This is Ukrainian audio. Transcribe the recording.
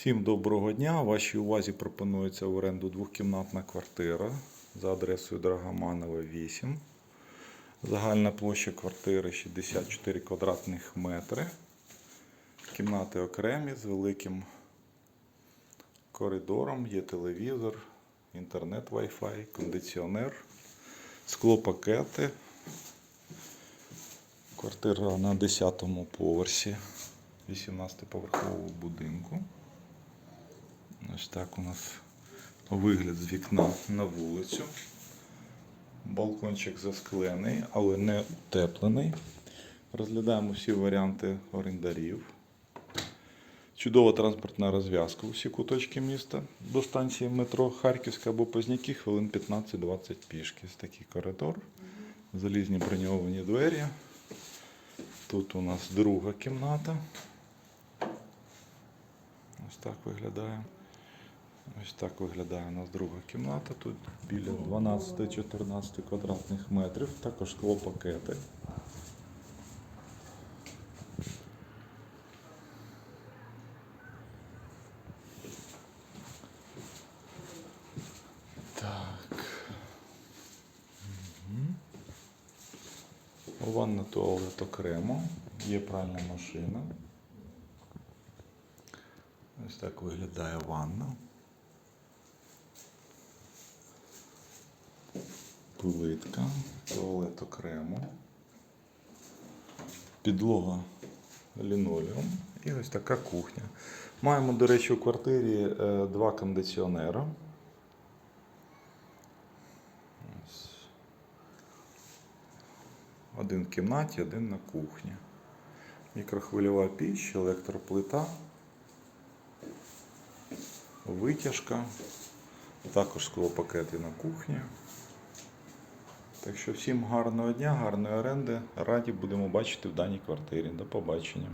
Всім доброго дня. Вашій увазі пропонується в оренду двохкімнатна квартира за адресою Драгоманова 8. Загальна площа квартири 64 квадратних метри. Кімнати окремі з великим коридором, є телевізор, інтернет Wi-Fi, кондиціонер, склопакети. Квартира на 10-му поверсі 18-поверхового будинку. Ось так у нас вигляд з вікна на вулицю. Балкончик засклений, але не утеплений. Розглядаємо всі варіанти орендарів. Чудова транспортна розв'язка у всі куточки міста. До станції метро Харківська або Позняки хвилин 15-20 пішки. Ось такий коридор. Залізні броньовані двері. Тут у нас друга кімната. Ось так виглядає. Ось так виглядає у нас друга кімната. Тут біля 12-14 квадратних метрів. Також склопакети. Так. Мгм. Ванна туалет окремо. Є пральна машина. Ось так виглядає ванна. Плитка, туалет окремо. Підлога лінолеум і ось така кухня. Маємо, до речі, у квартирі е, два кондиціонера. Один в кімнаті, один на кухні. Мікрохвильова піч, електроплита, витяжка, також склопакети на кухні. Так що всім гарного дня, гарної оренди. Раді будемо бачити в даній квартирі. До побачення.